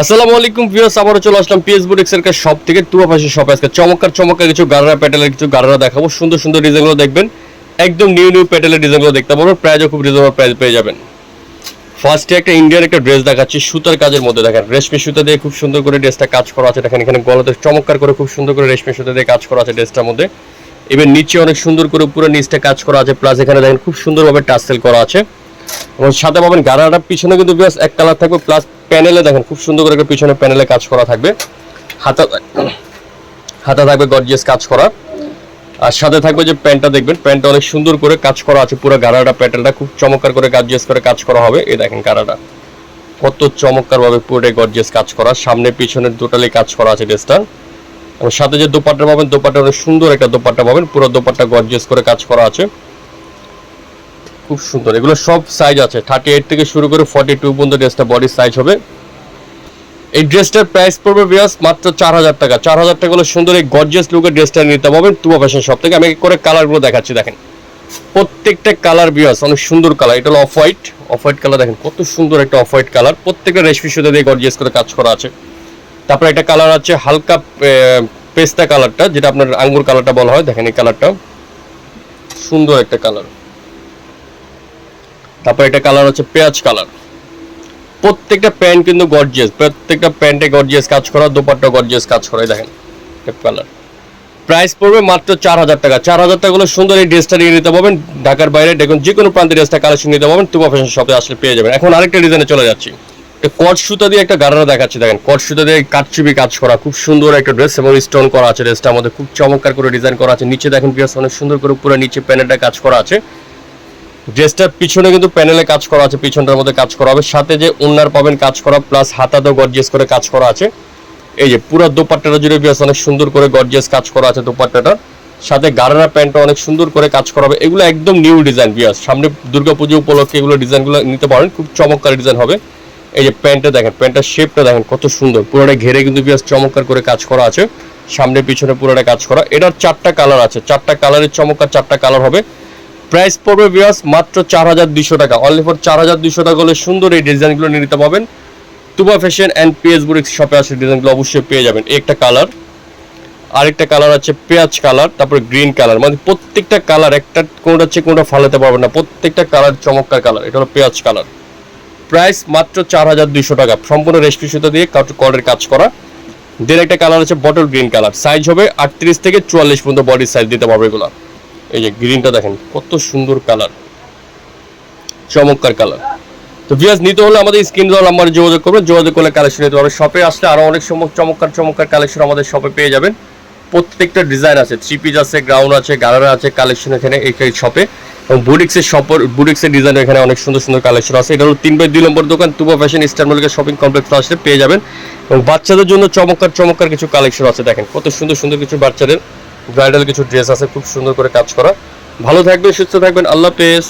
আসসালামু আলাইকুম ভিউয়ার্স, আবারও চলে আসলাম পিএস বুটিক্সের কাছে। সব থেকে টুয়া পাশে শপে আজকে চমৎকার চমৎকার কিছু গারারা প্যাটেলের কিছু গারারা দেখাবো। সুন্দর সুন্দর ডিজাইনগুলো দেখবেন। একদম নিউ নিউ প্যাটেলের ডিজাইনগুলো দেখতে পারবেন প্রাইজও খুব রিজনেবল প্রাইস পেয়ে যাবেন। ফার্স্টে একটা ইন্ডিয়ান একটা ড্রেস দেখাচ্ছি, সুতার কাজের মধ্যে। দেখেন, রেশমি সুতা দিয়ে খুব সুন্দর করে ড্রেসটা কাজ করা আছে। দেখেন, এখানে গলাতে চমৎকার করে খুব সুন্দর করে রেশমি সুতা দিয়ে কাজ করা আছে ড্রেসটার মধ্যে। এবার নিচে অনেক সুন্দর করে পুরো নিচটা কাজ করা আছে। প্লাস এখানে দেখেন খুব সুন্দরভাবে টাসেল করা আছে। এবং সাথে পাবেন গারাটা পিছনে কিন্তু বেশ এক কালার থাকবে প্লাস প্যানেলে দেখেন খুব সুন্দর করে একটা পিছনে প্যানেলে কাজ করা থাকবে। হাতা হাতা থাকবে গর্জিয়াস কাজ করা। আর সাথে থাকবে যে প্যান্টটা দেখবেন, প্যান্টটা অনেক সুন্দর করে কাজ করা আছে, পুরো গাড়াটা প্যাটেলটা খুব চমৎকার করে গর্জিয়াস করে কাজ করা হবে, এই দেখেন গাড়াটা। কত চমৎকার ভাবে পুরোটাই গর্জিয়াস কাজ করা, সামনে পিছনে টোটালি কাজ করা আছে ড্রেসটা এবং সাথে যে দোপাট্টা পাবেন, দোপাট্টা অনেক সুন্দর একটা দোপাট্টা পাবেন, পুরো দোপাট্টা গর্জিয়াস করে কাজ করা আছে। খুব সুন্দর। এগুলো সব সাইজ আছে। থার্টি এইট থেকে শুরু করে ফর্টি টু পর্যন্ত ড্রেসটা বডির সাইজ হবে। এই ড্রেসটার প্রাইস পড়বে বিয়াস মাত্র চার হাজার টাকা। চার হাজার টাকা হলো সুন্দর এই গর্জিয়াস লুকের ড্রেসটা নিতে পারবেন তুবা ফ্যাশন সব থেকে। আমি করে কালারগুলো দেখাচ্ছি, দেখেন। প্রত্যেকটা কালার বিয়াস অনেক সুন্দর কালার এটা হলো off white off white colour দেখেন, কত সুন্দর একটা অফ হোয়াইট কালার প্রত্যেকটা রেশমি সুতা দিয়ে গর্জিয়াস করে কাজ করা আছে। তারপরে একটা কালার আছে হালকা পেস্তা কালারটা যেটা আপনার আঙ্গুর কালারটা বলা হয়। দেখেন এই কালারটা সুন্দর একটা কালার তারপর এটা কালার হচ্ছে পেঁয়াজ কালার প্রত্যেকটা প্যান্ট কিন্তু গর্জিয়াস প্রত্যেকটা প্যান্টে গর্জিয়াস কাজ করা, দোপাট্টা গর্জিয়াস কাজ করা দেখেন কালার প্রাইস পড়বে মাত্র চার হাজার টাকা। চার হাজার টাকা হলে সুন্দর এই ড্রেসটা নিয়ে নিতে পারবেন। ঢাকার বাইরে দেখুন যে কোনো প্রান্তে ড্রেসটা কালেকশন নিতে পারবেন। তুবা ফ্যাশন শপে আসলে পেয়ে যাবেন। এখন আরেকটা ডিজাইনে চলে যাচ্ছি। কট সুতা দিয়ে একটা গাড়ারা দেখাচ্ছি, দেখেন। কট সুতা দিয়ে কাটচুপি কাজ করা, খুব সুন্দর একটা ড্রেস এবং স্টোন করা আছে ড্রেসটা আমাদের খুব চমৎকার করে ডিজাইন করা আছে। নিচে দেখেন পিয়াস অনেক সুন্দর করে পুরো নিচে প্যানেলটা কাজ করা আছে। ড্রেসটার পিছনে কিন্তু প্যানেলে কাজ করা আছে, পিছনটার মধ্যে কাজ করা হবে। সাথে যে উন্নার পাবেন কাজ করা প্লাস হাতাতেও গর্জিয়াস করে কাজ করা আছে। এই যে পুরো দোপাট্টাটা জুড়ে বিয়াস অনেক সুন্দর করে গর্জিয়াস কাজ করা আছে দোপাট্টাটা। সাথে গারারা প্যান্টটা অনেক সুন্দর করে কাজ করা হবে। এগুলো একদম নিউ ডিজাইন বিয়াস সামনে দুর্গাপুজো উপলক্ষে এগুলো ডিজাইনগুলো নিতে পারেন, খুব চমৎকার ডিজাইন হবে। এই যে প্যান্টটা দেখেন প্যান্টের শেপটা দেখেন, কত সুন্দর। পুরোটা ঘেরে কিন্তু বিয়াস চমৎকার করে কাজ করা আছে। সামনে, পিছনে পুরোটা কাজ করা। এটার চারটা কালার আছে। চারটা কালারের চমৎকার চারটা কালার হবে। প্রাইস পড়বে বিয়াস মাত্র চার হাজার দুশো টাকা। অনলি ফর চার হাজার দুশো টাকা হলে সুন্দর এই ডিজাইনগুলো নিয়ে নিতে পাবেন তুবা ফ্যাশন অ্যান্ড পিএস বুরিক্স শপে আসে ডিজাইনগুলো অবশ্যই পেয়ে যাবেন। একটা কালার আরেকটা কালার আছে পেঁয়াজ কালার তারপরে গ্রিন কালার মানে প্রত্যেকটা কালার একটা কোনটা হচ্ছে, কোনটা ফালাতে পারবেন না। প্রত্যেকটা কালার চমৎকার কালার এটা হলো পেঁয়াজ কালার প্রাইস মাত্র চার হাজার দুইশো টাকা। সম্পূর্ণ রেশমি সুতো দিয়ে কলের কাজ করা। দেন একটা কালার আছে বটল গ্রিন কালার সাইজ হবে আটত্রিশ থেকে চুয়াল্লিশ পর্যন্ত বডির সাইজ দিতে পারবে এগুলো। এই যে গ্রিনটা দেখেন, কত সুন্দর কালার চমৎকার কালার তো ভিয়াস নিতে হলে আমাদের স্ক্রিন দেওয়া নাম্বারে যোগাযোগ করবেন। যোগাযোগ করলে কালেকশন নিতে পারবেন। শপে আসলে আরও অনেক সময় চমৎকার চমৎকার কালেকশন আমাদের শপে পেয়ে যাবেন। প্রত্যেকটা ডিজাইন আছে। থ্রি পিস আছে গ্রাউন্ড আছে গালারা আছে কালেকশন এখানে, এই শপে এবং বুডিক্সের শপের বুডিক্সের ডিজাইন এখানে অনেক সুন্দর সুন্দর কালেকশন আছে। এটা হলো তিন বাই দুই নম্বর দোকান, Tuba fashion Eastern shopping complex আসলে পেয়ে যাবেন। এবং বাচ্চাদের জন্য চমৎকার চমৎকার কিছু কালেকশন আছে। দেখেন, কত সুন্দর সুন্দর কিছু বাচ্চাদের ব্রাইডাল কিছু ড্রেস আছে, খুব সুন্দর করে কাজ করা। ভালো থাকবেন, সুস্থ থাকবেন, আল্লাহ পেস